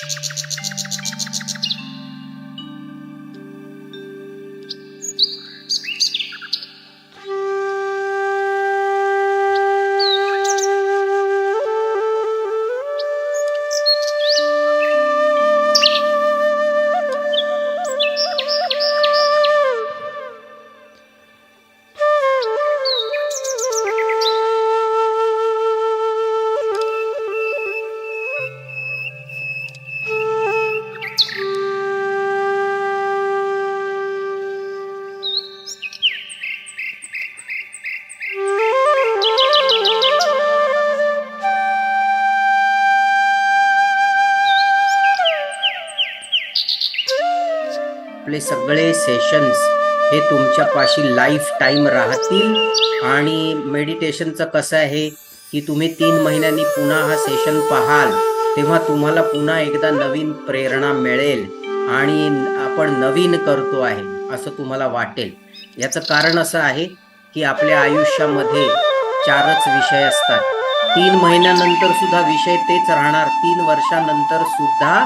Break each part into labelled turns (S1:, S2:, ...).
S1: Thank you. आपले सगळे sessions हे तुमच्यापाशी लाईफ टाईम राहतील. आणि मेडिटेशनचं कसं आहे की तुम्ही तीन महिन्यांनी पुन्हा हा सेशन पाहाल तेव्हा तुम्हाला पुन्हा एकदा नवीन प्रेरणा मिळेल. आणि आपण नवीन करतो आहे असं तुम्हाला वाटेल. याचं कारण असं आहे की आपल्या आयुष्यामध्ये चारच विषय असतात. तीन महिन्यानंतर सुद्धा विषय तेच राहणार. तीन वर्षानंतर सुद्धा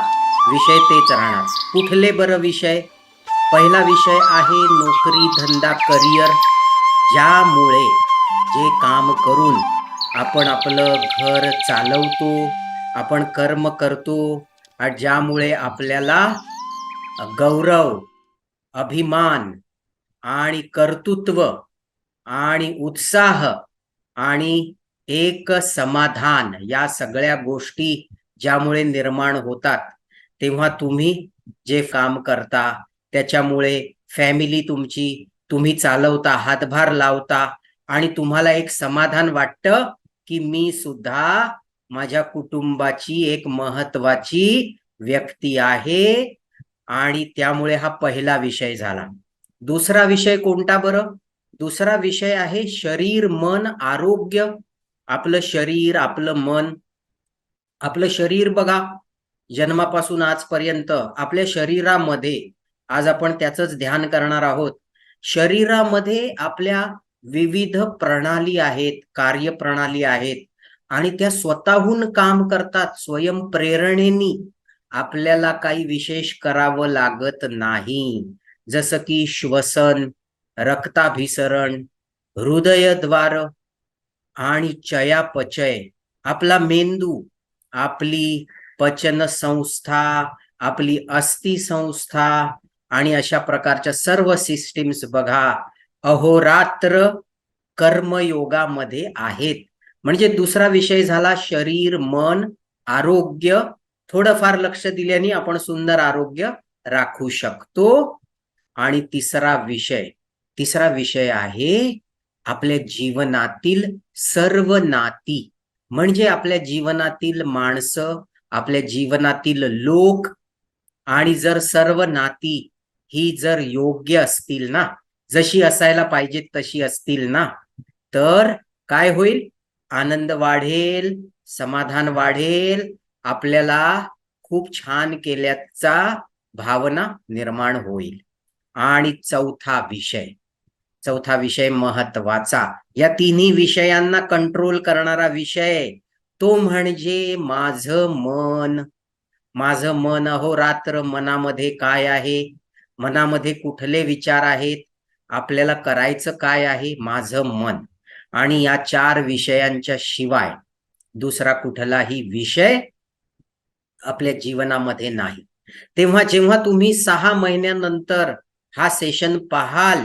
S1: विषय तेच राहणार. कुठले बरं विषय? पहिला विषय आहे नोकरी धंदा करिअर. ज्यामुळे जे काम करून आपण आपलं घर चालवतो आपण कर्म करतो आणि ज्यामुळे आपल्याला गौरव अभिमान आणि कर्तृत्व आणि उत्साह आणि एक समाधान या सगळ्या गोष्टी ज्यामुळे निर्माण होतात तेव्हा तुम्ही जे काम करता त्याच्यामुळे फॅमिली तुमची तुम्ही चालवता हातभार लावता आणि तुम्हाला एक समाधान वाटतं की मी सुद्धा माझ्या कुटुंबाची एक महत्वाची व्यक्ती आहे आणि त्यामुळे हा पहिला विषय झाला. दुसरा विषय कोणता बरं? दुसरा विषय आहे शरीर मन आरोग्य. आपलं शरीर आपलं मन. आपलं शरीर बघा जन्मापासून आजपर्यंत आपल्या शरीरामध्ये आज आपण त्याचंच ध्यान करणार आहोत. शरीरामध्ये आपल्या विविध प्रणाली आहेत कार्यप्रणाली आहेत आणि त्या स्वतःहून काम करतात. स्वयंप्रेरणेनी आपल्याला काही विशेष करावं लागत नाही. जसं की श्वसन रक्ताभिसरण हृदयद्वार आणि चयापचय. आपला मेंदू आपली पचन संस्था आपली अस्थिसंस्था आणि अशा प्रकारच्या सर्व सिस्टीम्स बघा अहोरात्र कर्मयोगामध्ये आहेत. म्हणजे दुसरा विषय झाला शरीर मन आरोग्य. थोडंफार लक्ष दिल्याने आपण सुंदर आरोग्य राखू शकतो. आणि तिसरा विषय तिसरा विषय आहे आपल्या जीवनातील सर्व नाती. म्हणजे आपल्या जीवनातील माणसं आपल्या जीवनातील लोक आणि जर सर्व नाती ही जर योग्य असतील ना जशी असायला पाहिजेत तशी असतील ना तर काय होईल? आनंद वाढेल समाधान वाढेल आपल्याला खूप छान केल्याचा भावना निर्माण होईल. आणि चौथा विषय चौथा विषय महत्त्वाचा या तिन्ही विषयांना कंट्रोल करणारा विषय तो म्हणजे माझं मन. माझं मन अहो रात्र मनामध्ये काय आहे? मनामध्ये कुठले विचार आहेत? आपल्याला करायचं काय आहे? माझं मन. आणि या चार विषयांच्या शिवाय दुसरा कुठलाही विषय आपल्या जीवनामध्ये नाही. तेव्हा जेव्हा तुम्ही सहा महिन्यानंतर हा सेशन पाहाल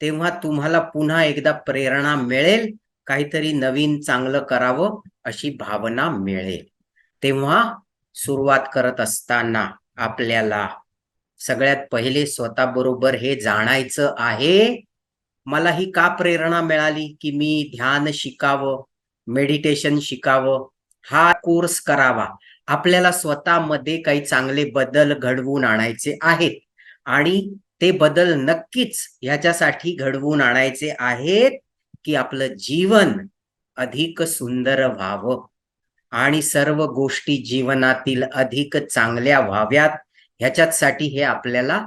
S1: तेव्हा तुम्हाला पुन्हा एकदा प्रेरणा मिळेल काहीतरी नवीन चांगलं करावं अशी भावना मिळेल. तेव्हा सुरुवात करत असताना आपल्याला सगळ्यात पहिले स्वतःबरोबर हे जाणायचं आहे. मला ही का प्रेरणा मिळाली की मी ध्यान शिकावं मेडिटेशन शिकावं? हा कोर्स करावा. आपल्याला स्वतःमध्ये काही चांगले बदल घडवून आणायचे आहेत. आणि ते बदल नक्कीच ह्याच्यासाठी घडवून आणायचे आहेत की आपलं जीवन अधिक सुंदर व्हावं. आणि सर्व गोष्टी जीवनातील अधिक चांगल्या व्हाव्यात. ह्याच्यासाठी हे आपल्याला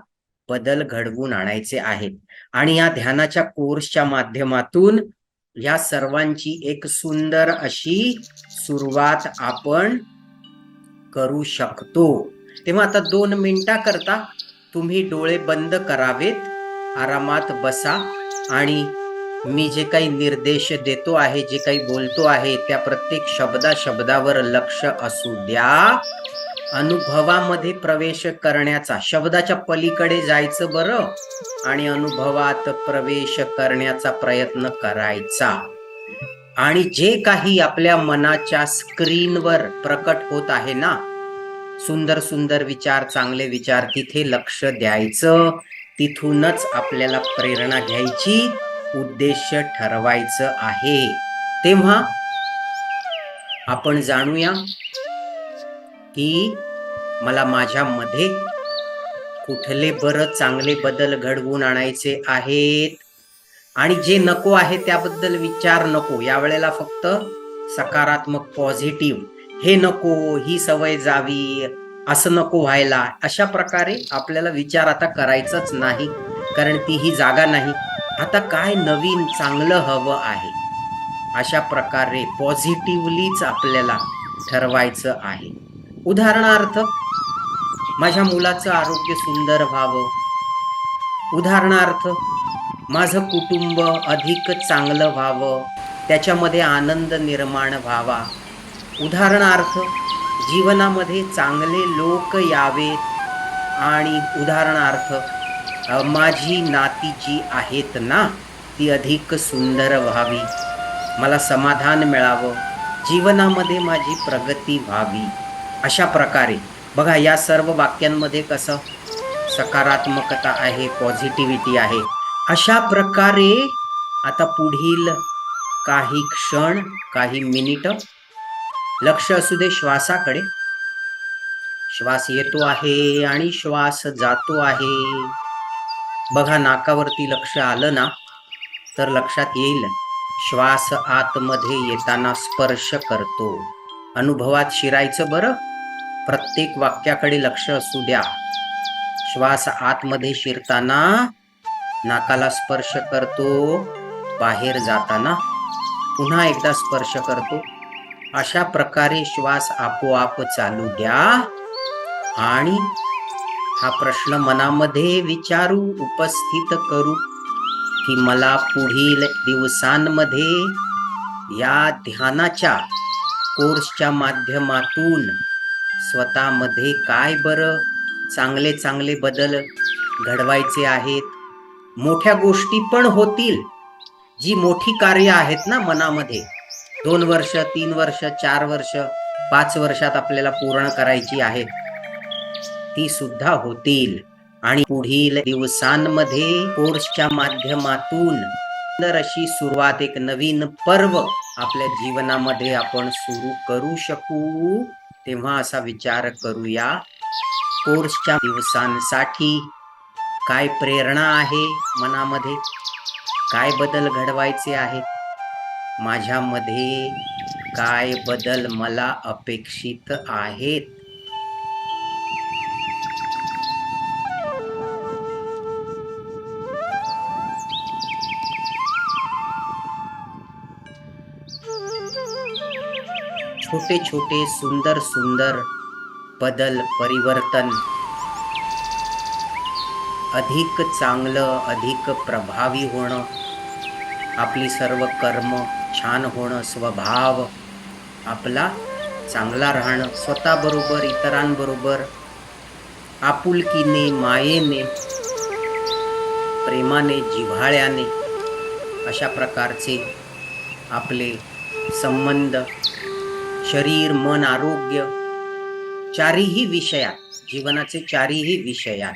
S1: बदल घडवून आणायचे आहेत. आणि या ध्यानाच्या कोर्सच्या माध्यमातून या सर्वांची एक सुंदर अशी सुरुवात आपण करू शकतो. तेव्हा आता दोन मिनिटाकरता तुम्ही डोळे बंद करावेत आरामात बसा आणि मी जे काही निर्देश देतो आहे जे काही बोलतो आहे त्या प्रत्येक शब्दा शब्दावर लक्ष असू द्या. अनुभवामध्ये प्रवेश करण्याचा शब्दाच्या पलीकडे जायचं बरं आणि अनुभवात प्रवेश करण्याचा प्रयत्न करायचा. आणि जे काही आपल्या मनाच्या स्क्रीनवर प्रकट होत आहे ना सुंदर सुंदर विचार चांगले विचार तिथे लक्ष द्यायचं. तिथूनच आपल्याला प्रेरणा घ्यायची उद्देश ठरवायचं आहे. तेव्हा आपण जाणूया की मला माझ्यामध्ये कुठले बरं चांगले बदल घडवून आणायचे आहेत? आणि जे नको आहे त्याबद्दल विचार नको. यावेळेला फक्त सकारात्मक पॉझिटिव्ह हे नको ही सवय जावी असं नको व्हायला. अशा प्रकारे आपल्याला विचार आता करायचाच नाही कारण ती ही जागा नाही. आता काय नवीन चांगलं हवं आहे? अशा प्रकारे पॉझिटिव्हलीच आपल्याला ठरवायचं आहे. उदाहरणार्थ माझ्या मुलाचं आरोग्य सुंदर व्हावं. उदाहरणार्थ माझं कुटुंब अधिक चांगलं व्हावं. त्याच्यामध्ये आनंद निर्माण व्हावा. उदाहरणार्थ जीवनामध्ये चांगले लोक यावेत आणि उदाहरणार्थ माझी नाती जी आहेत ना ती अधिक सुंदर व्हावी. मला समाधान मिळावं. जीवनामध्ये माझी प्रगती व्हावी. अशा प्रकारे. बघा या सर्व वाक्यांमध्ये कसं सकारात्मकता आहे पॉझिटिव्हिटी आहे. अशा प्रकारे आता पुढील काही क्षण काही मिनिट लक्ष असू दे श्वासाकडे. श्वास येतो आहे आणि श्वास जातो आहे. बघा नाकावरती लक्ष आलं ना तर लक्षात येईल. श्वास आतमध्ये येताना स्पर्श करतो. अनुभवात शिरायचं बरं? प्रत्येक वाक्याकडे लक्ष असू द्या. श्वास आतमध्ये शिरताना नाकाला स्पर्श करतो बाहेर जाताना पुन्हा एकदा स्पर्श करतो. अशा प्रकारे श्वास आपोआप चालू द्या आणि हा प्रश्न मनामध्ये विचारू उपस्थित करू की मला पुढील दिवसांमध्ये या ध्यानाच्या कोर्सच्या माध्यमातून स्वतःमध्ये काय बरं? चांगले चांगले बदल घडवायचे आहेत. मोठ्या गोष्टी पण होतील. जी मोठी कार्य आहेत ना मनामध्ये. दोन वर्ष तीन वर्ष चार वर्ष पाच वर्षात आपल्याला पूर्ण करायची आहेत ती सुद्धा होतील. आणि पुढील दिवसांमध्ये कोर्सच्या माध्यमातून अशी सुरुवात एक नवीन पर्व आपल्या जीवनामध्ये आपण सुरू करू शकू. तेव्हा असा विचार करूया कोर्सच्या दिवसांसाठी काय प्रेरणा आहे मनामध्ये? काय बदल घडवायचे आहेत? माझ्यामध्ये काय बदल मला अपेक्षित आहेत? छोटे छोटे सुंदर सुंदर बदल परिवर्तन. अधिक चांगलं अधिक प्रभावी होणं. आपली सर्व कर्म छान होणं स्वभाव आपला चांगला राहणं. स्वतःबरोबर इतरांबरोबर आपुलकीने मायेने प्रेमाने जिव्हाळ्याने अशा प्रकारचे आपले संबंध शरीर मन आरोग्य. चारीही विषयात जीवनाचे चारीही विषयात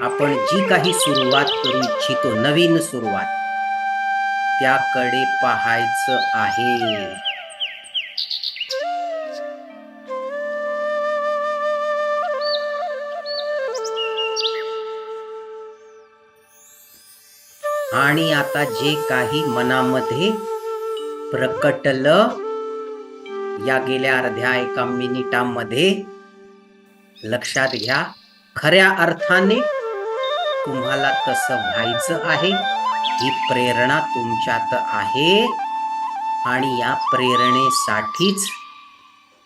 S1: आपण जी काही सुरुवात करू इच्छितो नवीन सुरुवात त्याकडे पाहायचं आहे. आणि आता जे काही मनामध्ये प्रकटलं या गेल्या अर्ध्या एका मिनिटामध्ये लक्षात घ्या खऱ्या अर्थाने तुम्हाला तसं व्हायचं आहे. ही प्रेरणा तुमच्यात आहे आणि या प्रेरणेसाठीच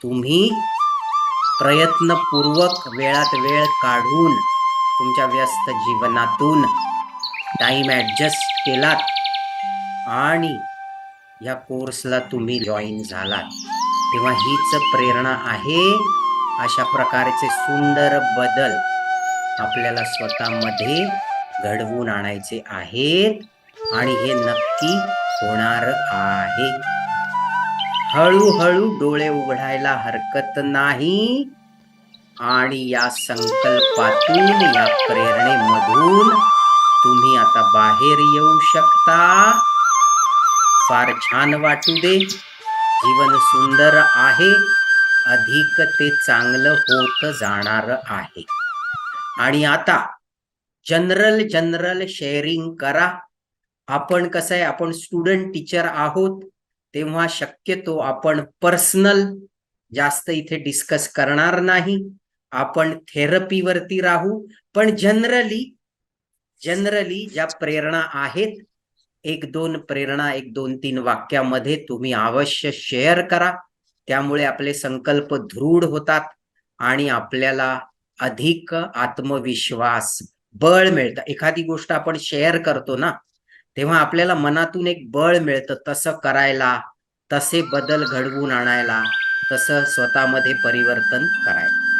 S1: तुम्ही प्रयत्नपूर्वक वेळात वेळ काढून तुमच्या व्यस्त जीवनातून टाईम ॲडजस्ट केलात आणि या कोर्सला तुम्ही जॉईन झालात. तेव्हा हीच प्रेरणा आहे. अशा प्रकारचे सुंदर बदल आपल्याला स्वतःमध्ये घडवून आणायचे आहेत आणि हे नक्की होणार आहे. हळूहळू डोळे उघडायला हरकत नाही आणि या संकल्पातून या प्रेरणेमधून तुम्ही आता बाहेर येऊ शकता. फार छान वाटू दे. जीवन सुंदर आहे अधिक ते चांगलं होत जाणार आहे. आणि आता जनरल जनरल शेअरिंग करा. आपण कसं आहे आपण स्टुडंट टीचर आहोत तेव्हा शक्यतो आपण पर्सनल जास्त इथे डिस्कस करणार नाही. आपण थेरपीवरती राहू. पण जनरली जनरली ज्या प्रेरणा आहेत एक दोन प्रेरणा एक दोन तीन वाक्यामध्ये तुम्ही अवश्य शेअर करा. त्यामुळे आपले संकल्प दृढ होतात आणि आपल्याला अधिक आत्मविश्वास बळ मिळतं. एखादी गोष्ट आपण शेअर करतो ना तेव्हा आपल्याला मनातून एक बळ मिळतं तसं करायला तसे बदल घडवून आणायला तसं स्वतःमध्ये परिवर्तन करायला.